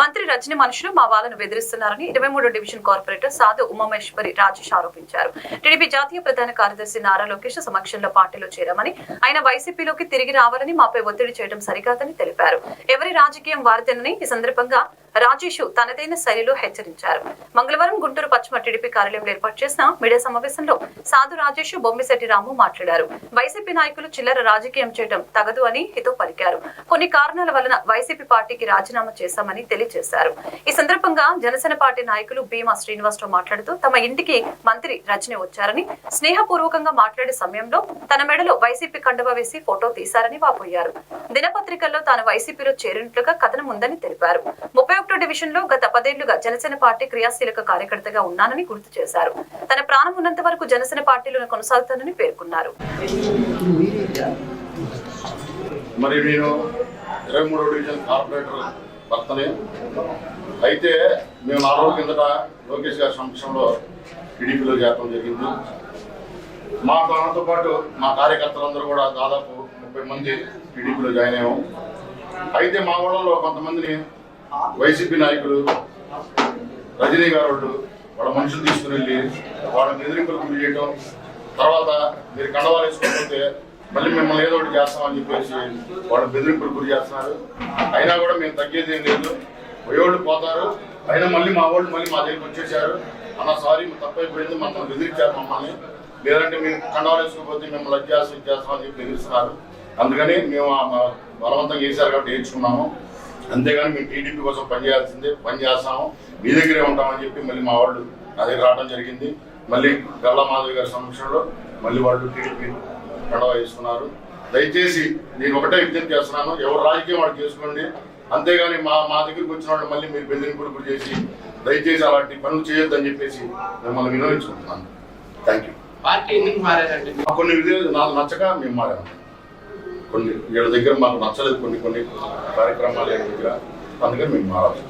మంత్రి రజని మనుషులు మా వాళ్ళను బెదిరిస్తున్నారని ఇరవై మూడో డివిజన్ కార్పొరేటర్ సాధు ఉమామేశ్వరి రాజేష్ ఆరోపించారు. టీడీపీ జాతీయ ప్రధాన కార్యదర్శి నారా లోకేష్ సమక్షంలో పార్టీలో చేరామని ఆయన వైసీపీలోకి తిరిగి రావాలని మాపై ఒత్తిడి చేయడం సరికాదని తెలిపారు. ఎవరి రాజకీయం వారిదేనని ఈ సందర్భంగా రాజేష్ తనదైన శైలిలో హెచ్చరించారు. మంగళవారం గుంటూరు పశ్చిమ టీడీపీ కార్యాలయంలో ఏర్పాటు చేసిన మీడియా సమావేశంలో సాధు రాజేష్ బొమ్మిశెట్టి రాము మాట్లాడారు. వైసీపీ నాయకులు చిల్లర రాజకీయం చేయడం తగదు అని హితో పలికారు. కొన్ని కారణాల వలన వైసీపీ పార్టీకి రాజీనామా చేశామని తెలియజేశారు. ఈ సందర్భంగా జనసేన పార్టీ నాయకులు భీమా శ్రీనివాసరావు మాట్లాడుతూ తమ ఇంటికి మంత్రి రజని వచ్చారని స్నేహపూర్వకంగా మాట్లాడే సమయంలో తన మెడలో వైసీపీ కండువా వేసి ఫోటో తీశారని వాపోయారు. దినపత్రికల్లో తాను వైసీపీలో చేరినట్లుగా కథనం ఉందని తెలిపారు. ముప్పై ఒకటో డివిజన్లో గత పదేళ్ళుగా జనసేన పార్టీ క్రియాశీలక కార్యకర్తగా ఉన్నానని గుర్తు చేశారు. తన ప్రాణం ఉన్నంత వరకు జనసేన పార్టీలో కొనసాగుతానని పేర్కొన్నారు. మరి నేను ఇరవై మూడో డివిజన్ కార్పొరేటర్ భర్తని అయితే మేము నాలుగు రోజుల కిందట లోకేష్ గారి సమక్షంలో టీడీపీలో చేరడం జరిగింది. మా ప్రాణంతో పాటు మా కార్యకర్తలందరూ కూడా దాదాపు ముప్పై మంది టీడీపీలో జాయిన్ అయ్యాము అయితే మా ఊళ్ళలో కొంతమందిని వైసీపీ నాయకులు రజనీ గారు వాళ్ళు వాళ్ళ మనుషులు తీసుకుని వెళ్ళి వాళ్ళని ఎదిరింపులకు గురి చేయడం తర్వాత మీరు కండవాలు వేసుకోకపోతే మళ్ళీ మిమ్మల్ని ఏదో ఒకటి చేస్తామని చెప్పేసి వాళ్ళ బెదిరింపులకు గురి చేస్తున్నారు. అయినా కూడా మేము తగ్గేది ఏం లేదు. పోయేవాళ్ళు పోతారు. అయినా మళ్ళీ మా వాళ్ళు మళ్ళీ మా దగ్గరికి వచ్చేసారు అన్న సారీ తప్పైపోయింది మమ్మల్ని బెదిరించారు మమ్మల్ని. లేదంటే మేము కండవాలు వేసుకోకపోతే మిమ్మల్ని అది ఇచ్చేస్తామని అని చెప్పి బెదిరిస్తున్నారు. అందుకని మేము ఆ బలవంతంగా చేశారు కాబట్టి వేయించుకున్నాము అంతేగాని మేము టీడీపీ కోసం పనిచేయాల్సిందే పని చేస్తాము. మీ దగ్గరే ఉంటామని చెప్పి మళ్ళీ మా వాళ్ళు నా దగ్గర రావడం జరిగింది. మళ్ళీ గల్లా మాధవి గారి సమక్షంలో మళ్ళీ వాళ్ళు టీడీపీ గొడవ వేసుకున్నారు. దయచేసి నేను ఒకటే విజ్ఞప్తి చేస్తున్నాను ఎవరు రాజకీయం వాళ్ళు చేసుకోండి. అంతేగాని మా మా దగ్గరికి వచ్చిన వాళ్ళు మళ్ళీ మీరు బెదిరింపులు చేసి దయచేసి అలాంటి పనులు చేయొద్దని చెప్పేసి మిమ్మల్ని వినవించుకుంటున్నాను. థ్యాంక్ యూ పార్టీ ఎందుకు మారారండి? కొన్ని విధులు నాకు నచ్చక మేము మారాము. కొన్ని వీళ్ళ దగ్గర మాకు నచ్చలేదు కొన్ని కొన్ని కార్యక్రమాలు దగ్గర. అందుకని మేము మారాల్సి